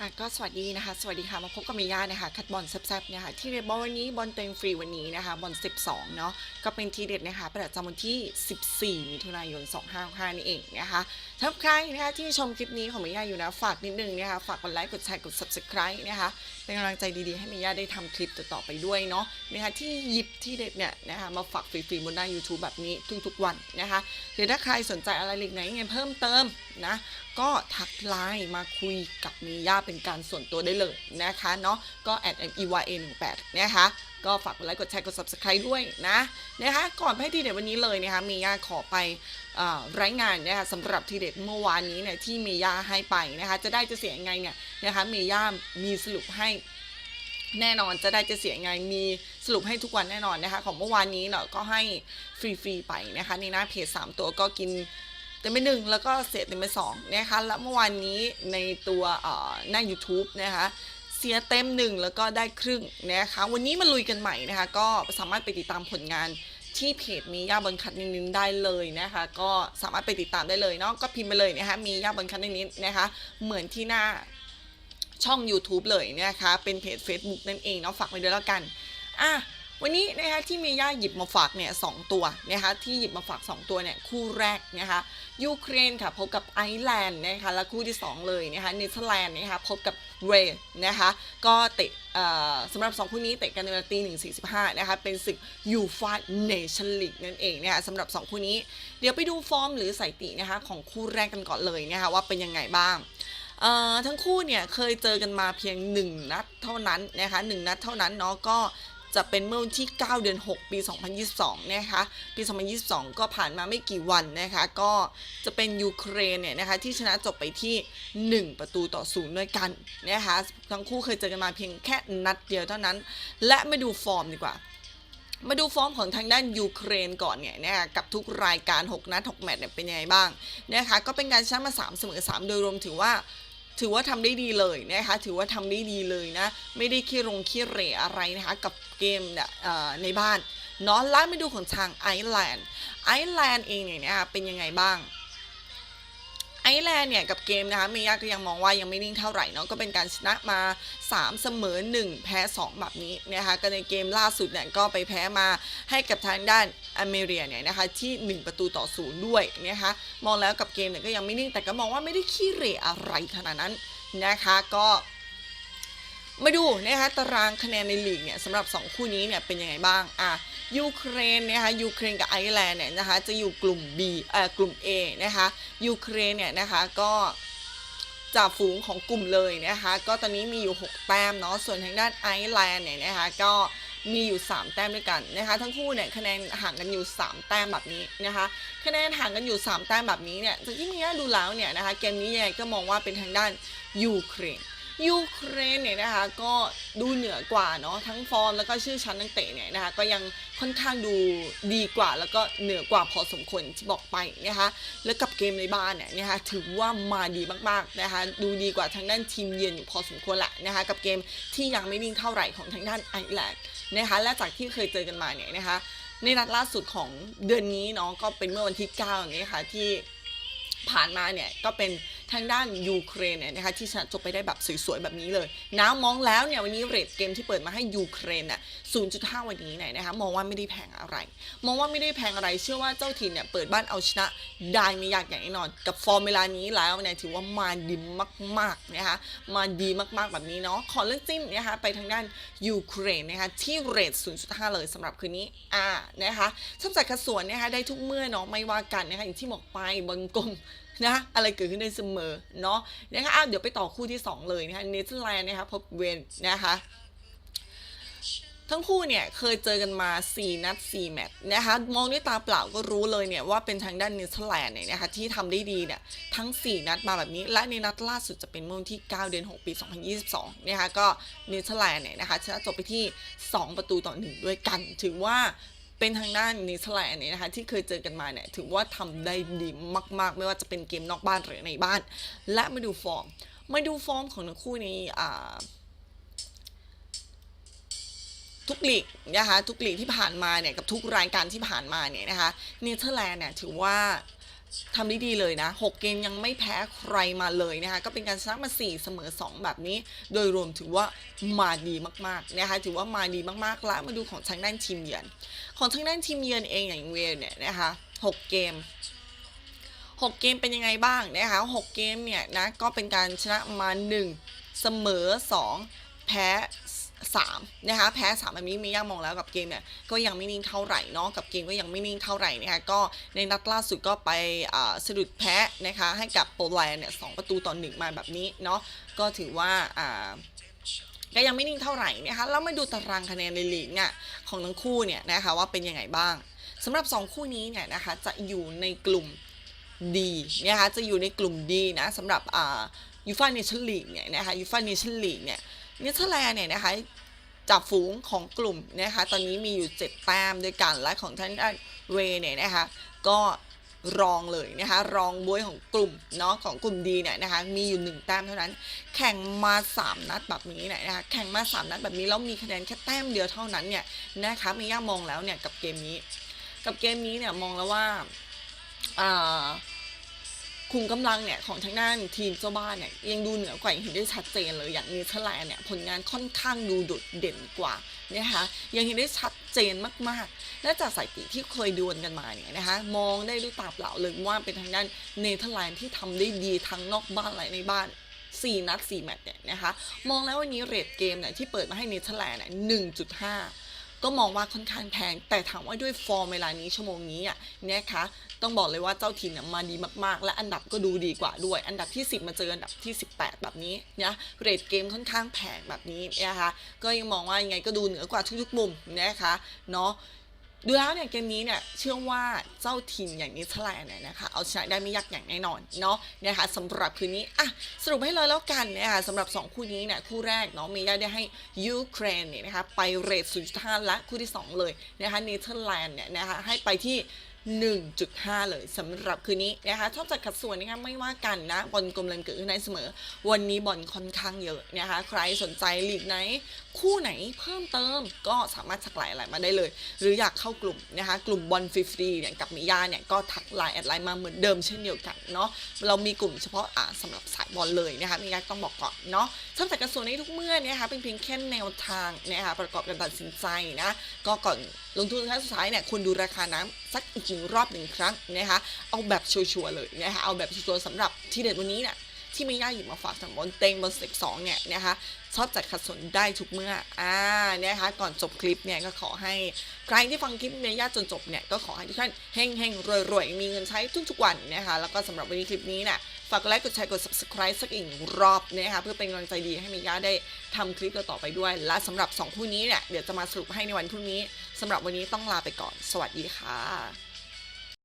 อะก็สวัสดีนะคะ สวัสดีค่ะ มาพบกับเมย่านะคะคัดบอลแซ่บๆเนี่ยค่ะ ที่เด็ดบอลวันนี้บอลเต็งฟรีวันนี้นะคะบอล12 เนาะก็เป็นทีเด็ดนะคะ ประจำวันที่ 14 มิถุนายน 2565นี่เองนะคะถ้าใครนะคะที่ชมคลิปนี้ของเมย่าอยู่นะ ฝากนิดนึงนะคะ ฝากกดไลค์ กดแชร์ กด subscribe นะคะ เป็นกำลังใจดีๆ ให้เมย่าได้ทำคลิปต่อๆไปด้วยเนาะนะคะที่หยิบที่เด็ดเนี่ยนะคะมาฝากฟรีๆบนหน้า YouTube แบบนี้ทุกๆวันนะคะหรือถ้าใครสนใจอะไรเล็กไหนเงินเพิ่มเติมนะก็ทักไลน์มาคุยกับมีย่าเป็นการส่วนตัวได้เลยนะคะเนาะก็แอด e y a 1 8 นะคะก็ฝากกดไลค์กดแชร์กด subscribe ด้วยนะนะคะก่อนไปทีเด็ดวันนี้เลยนะคะมีย่าขอไปอรายงานนะคะสำหรับทีเด็ดเมื่อวานนี้เนี่ยที่มีย่าให้ไปนะคะจะได้จะเสียยังไงเนี่ยนะคะมีย่ามีสรุปให้แน่นอนจะได้จะเสียไงมีสรุปให้ทุกวันแน่นอนนะคะ ของเมื่อวานนี้เนาะก็ให้ฟรีๆไปนะคะในหน้าเพจ3ตัวก็กิน เต็มไปหนึ่งแล้วก็เสียเต็มไปสองนะคะแล้วเมื่อวานนี้ในตัวหน้า YouTube นะคะเสียเต็มหนึ่งแล้วก็ได้ครึ่งนะคะวันนี้มาลุยกันใหม่นะคะ ก็สามารถไปติดตามผลงานที่เพจมีย่าบนคัดนิดๆได้เลยนะคะ ก็สามารถไปติดตามได้เลยเนาะก็พิมพ์ไปเลยนะคะมีย่าบนคัดนิดๆนะคะ เหมือนที่หน้าช่อง YouTube เลยนะคะ เป็นเพจ Facebook นั่นเองเนาะฝากไว้ด้วยแล้วกันอะ วันนี้นะคะที่เมย่าหยิบมาฝากเนี่ยสองตัวนะคะที่หยิบมาฝาก 2 ตัวเนี่ยคู่แรกนะคะยูเครนค่ะพบกับไอร์แลนด์นะคะและคู่ที่ 2 เลยนะคะเนเธอร์แลนด์นะคะพบกับเรย์นะคะก็เตะเอ่อสำหรับ 2 คู่นี้เตะกันในเวลาตีหนึ่งสี่สิบห้านะคะเป็นศึกยูฟาเนชั่นลีกนั่นเองนะคะสำหรับ 2 คู่นี้ เดี๋ยวไปดูฟอร์มหรือสถิตินะคะของคู่แรกกันก่อนเลยนะคะว่าเป็นยังไงบ้างเอ่อทั้งคู่เนี่ยเคยเจอกันมาเพียง 1 นัดเท่านั้นนะคะ1นัดเท่านั้นเนาะก็ จะเป็นเมื่อวันที่ 9 เดือน 6 ปี 2022 นะคะ ปี 2022 ก็ผ่านมาไม่กี่วันนะคะ ก็จะเป็นยูเครนเนี่ยนะคะที่ชนะจบไปที่ 1 ประตูต่อศูนย์ด้วยกันนะคะ ทั้งคู่เคยเจอกันมาเพียงแค่นัดเดียวเท่านั้น และมาดูฟอร์มดีกว่ามาดูฟอร์มของทางด้านยูเครนก่อนเนี่ยนะคะกับทุกรายการ 6 นัด 6 แมตช์เนี่ยเป็นยังไงบ้างนะคะก็เป็นการชนะมา 3 เสมอ 3 โดยรวมถือว่า ถือว่าทำได้ดีเลยนะคะถือว่าทำได้ดีเลยนะ ไม่ได้ขี้รงขี้เหร่อะไรนะคะกับเกมเนี่ยในบ้านเนาะแล้วมาดูของทางไอร์แลนด์ไอร์แลนด์เองเนี่ยนะคะเป็นยังไงบ้าง ไอแลนด์เนี่ยกับเกมนะคะเมย่าก็ยังมองว่ายังไม่นิ่งเท่าไหร่เนาะก็เป็นการชนะมา 3 เสมอ 1 แพ้ 2 แบบนี้นะคะก็ในเกมล่าสุดเนี่ยก็ไปแพ้มาให้กับทางด้านอเมริกาเนี่ยนะคะที่ 1 ประตูต่อศูนย์ด้วยนะคะมองแล้วกับเกมเนี่ยก็ยังไม่นิ่งแต่ก็มองว่าไม่ได้ขี้เหร่อะไรขนาดนั้นนะคะก็ มาดูนะคะตารางคะแนนในลีกเนี่ยสำหรับ 2 คู่นี้เนี่ยเป็นยังไงบ้างอะยูเครนนะคะยูเครนกับไอร์แลนด์เนี่ยนะคะจะอยู่กลุ่ม B เอ่อกลุ่ม A นะคะยูเครนเนี่ยนะคะก็จ่าฝูงของกลุ่มเลยนะคะก็ตอนนี้มีอยู่ 6 แต้มเนาะส่วนทางด้านไอร์แลนด์เนี่ยนะคะก็มีอยู่ 3 แต้มด้วยกันนะคะทั้งคู่เนี่ยคะแนนห่างกันอยู่ 3 แต้มแบบนี้นะคะคะแนนห่างกันอยู่ 3 แต้มแบบนี้เนี่ยจากที่มีดูแล้วเนี่ยนะคะเกมนี้ยังไงก็มองว่าเป็นทางด้านยูเครน ยูเครนเนี่ยนะคะก็ดูเหนือกว่าเนาะทั้งฟอร์มแล้วก็ชื่อชั้นนักเตะเนี่ยนะคะก็ยังค่อนข้างดูดีกว่า แล้วก็เหนือกว่าพอสมควรที่บอกไปนะคะแล้วกับเกมในบ้านเนี่ยนะคะถือว่ามาดีมากๆนะคะดูดีกว่าทางด้านทีมเยือนพอสมควรแหละนะคะกับเกมที่ยังไม่นิ่งเท่าไหร่ของทางด้านไอร์แลนด์นะคะและจากที่เคยเจอกันมาเนี่ยนะคะในนัดล่าสุดของเดือนนี้เนาะก็เป็นเมื่อวันที่9นี้ค่ะที่ผ่านมาเนี่ยก็เป็น ทางด้านยูเครนเนี่ยนะคะที่ชนะจบไปได้แบบสวยๆแบบนี้เลยนะมองแล้วเนี่ยวันนี้เรทเกมที่เปิดมาให้ยูเครนน่ะ0.5 วันนี้เนี่ยนะคะมองว่าไม่ได้แพงอะไร มองว่าไม่ได้แพงอะไรเชื่อว่าเจ้าทีมเนี่ยเปิดบ้านเอาชนะได้ไม่ยากอย่างแน่นอน กับฟอร์มเวลานี้แล้วเนี่ยถือว่ามาดีมากๆนะคะมาดีมากๆแบบนี้เนาะขอเลือกจิ้มนะคะไปทางด้านยูเครนนะคะที่เรท0.5 เลยสำหรับคืนนี้อ่านะคะสำหรับกระสวนนะคะได้ทุกเมื่อเนาะไม่ว่ากันนะคะอย่างที่บอกไปบนกลม นะอะไรเกิดขึ้นได้เสมอเนาะนะคะอะเดี๋ยวไปต่อคู่ที่ 2 เลยนะคะเนเธอร์แลนด์นะคะพบเวนนะคะทั้งคู่เนี่ยเคยเจอกันมา 4 นัด 4 แมตช์นะคะมองด้วยตาเปล่าก็รู้เลยเนี่ยว่าเป็นทางด้านเนเธอร์แลนด์เนี่ยนะคะที่ทำได้ดีเนี่ยทั้ง 4 นัดมาแบบนี้ และในนัดล่าสุดจะเป็นเมื่อวันที่ 9 เดือน 6 ปี 2022 นะคะก็เนเธอร์แลนด์เนี่ยนะคะชนะจบไปที่ 2 ประตูต่อ 1 ด้วยกัน ถือว่า เป็นทางด้านเนเธอร์แลนด์เนี่ยนะคะที่เคยเจอกันมาเนี่ยถือว่าทำได้ดีมากๆ ไม่ว่าจะเป็นเกมนอกบ้านหรือในบ้าน และมาดูฟอร์ม มาดูฟอร์มของทั้งคู่นี้อ่าทุกลีกนะคะทุกลีกที่ผ่านมาเนี่ยกับทุกรายการที่ผ่านมาเนี่ยนะคะเนเธอร์แลนด์เนี่ยถือว่า ทำได้ดีเลยนะ 6 เกมยังไม่แพ้ใครมาเลยนะคะก็เป็นการชนะมา 4 เสมอ 2 แบบนี้ โดยรวมถือว่ามาดีมากๆนะคะถือว่ามาดีมากๆแล้วมาดูของทางด้านทีมเยือน ของทางด้านทีมเยือนเองอย่างเวลเนี่ยนะคะ6เกม6 เกมเป็นยังไงบ้างนะคะ6เกมเนี่ยนะก็เป็นการชนะมา 1 เสมอ 2 แพ้ 3นะคะแพ้3แบบนี้มีย่ามองแล้วกับเกมเนี่ยก็ยังไม่นิ่งเท่าไหร่เนาะกับเกมก็ยังไม่นิ่งเท่าไหร่นะคะก็ในนัดล่าสุดก็ไปสะดุดแพ้นะคะให้กับโปแลนด์เนี่ยสประตูต่อหนึ่งมาแบบนี้เนาะก็ถือว่าก็ยังไม่นิ่งเท่าไหร่นะคะแล้วมาดูตารางคะแนนในลีกเนี่ยของทั้งคู่เนี่ยนะคะว่าเป็นยังไงบ้างสำหรับ 2 คู่นี้เนี่ยนะคะจะอยู่ในกลุ่มดีนะคะจะอยู่ในกลุ่มดีนะสำหรับยูฟ่าเนชั่นลีกเนี่ยนะคะยูฟ่าเนชั่นลีกเนี่ย เนเธอร์แลนด์เนี่ยนะคะจับฝูงของกลุ่มนะคะตอนนี้มีอยู่ 7 แต้มด้วยกันและของท่านเวเนี่ยนะคะก็รองเลยนะคะรองบวยของกลุ่มเนาะของกลุ่มดีเนี่ยนะคะมีอยู่ 1 แต้มเท่านั้น แข่งมา 3 นัดแบบนี้เนี่ยนะคะแข่งมา 3 นัดแบบนี้แล้วมีคะแนนแค่แต้มเดียวเท่านั้นเนี่ยนะคะมีย่ามองแล้วเนี่ยกับเกมนี้ กับเกมนี้เนี่ยมองแล้วว่าอ่า คุมกำลังเนี่ยของทางด้านทีมเจ้าบ้านเนี่ยยังดูเหนือกว่าอย่างเห็นได้ชัดเจนเลยอย่างเนเธอร์แลนด์เนี่ยผลงานค่อนข้างดูโดดเด่นกว่านะคะยังเห็นได้ชัดเจนมากๆ และจากสถิติที่เคยดวลกันมาเนี่ยนะคะมองได้ด้วยตาเปล่าเลยว่าเป็นทางด้านเนเธอร์แลนด์ที่ทำได้ดีทั้งนอกบ้านและในบ้าน4นัด4แมตช์เนี่ยนะคะมองแล้ววันนี้เรทเกมเนี่ยที่เปิดมาให้เนเธอร์แลนด์เนี่ย1.5 ก็มองว่าค่อนข้างแพง แต่ถามว่าด้วยฟอร์มเวลานี้ชั่วโมงนี้อะเนี่ยคะต้องบอกเลยว่าเจ้าถิ่นเนี่ยมาดีมากๆ และอันดับก็ดูดีกว่าด้วย อันดับที่ 10 มาเจออันดับที่ 18 แบบนี้เนี่ยเรทเกมค่อนข้างแพงแบบนี้นะคะก็ยังมองว่ายังไงก็ดูเหนือกว่าทุกๆมุมนะคะเนาะ ดูแล้วเนี่ยเกมนี้เนี่ยเชื่อว่าเจ้าถิ่นอย่างนเธอร์แลนด์เนี่ยนะคะเอาชนะได้ไม่ยากอย่างแน่นอนเนาะนะคะสำหรับคืนนี้อะสรุปให้เลยแล้วกันนะคะสำหรับ 2 คู่นี้เนี่ยคู่แรกเนาะเมย่าได้ให้ยูเครนเนี่ยนะคะไปเรท0.5และคู่ที่ 2 เลยนะคะเนเธอร์แลนด์เนี่ยนะคะให้ไปที่1.5 เลยสำหรับคืนนี้นะคะชอบจัดขัดส่วนนะคะไม่ว่ากันนะบอลกลมเลนเกิดขึ้นได้เสมอ วันนี้บอลค่อนข้างเยอะนะคะใครสนใจลีกไหนคู่ไหนเพิ่มเติมก็สามารถชักไลน์อะไรมาได้เลย หรืออยากเข้ากลุ่มนะคะกลุ่มบอลฟรีๆเนี่ยกับมิยาเนี่ยก็ทักไลน์แอดไลน์มาเหมือนเดิมเช่นเดียวกันเนาะเรามีกลุ่มเฉพาะอ่าสำหรับสายบอลเลยนะคะมิยาต้องบอกก่อนเนาะชอบจัดกระทรวงในทุกเมื่อนะคะเป็นเพียงแค่แนวทางนะคะประกอบการตัดสินใจนะก็ก่อนลงทุนครั้งสุดท้ายเนี่ยคุณดูราคาน้ำสักอีกหนึ่งรอบหนึ่งครั้งนะคะเอาแบบชัวร์ๆเลยนะคะเอาแบบชัวร์ๆสำหรับที่เด็ดวันนี้เนี่ย ที่ไม่ย่าหยิบมาฝากสำหรับนเต็งบนสเต็ปสองเนี่ยนะคะชอบจัดขัดสนได้ทุกเมื่ออ่านะคะก่อนจบคลิปเนี่ยก็ขอให้ใครที่ฟังคลิปเมย่าจนจบเนี่ยก็ขอให้ทุกท่านเฮงเฮงรวยรวยมีเงินใช้ทุกๆวันนะคะแล้วก็สำหรับวันนี้คลิปนี้เนี่ยฝากกดไลค์กดแชร์กด subscribe สักอีกรอบนะคะเพื่อเป็นกำลังใจดีให้เมย่าได้ทำคลิปต่อไปด้วย และสำหรับสองคู่นี้เนี่ยเดี๋ยวจะมาสรุปให้ในวันพรุ่งนี้สำหรับวันนี้ต้องลาไปก่อน สวัสดีค่ะ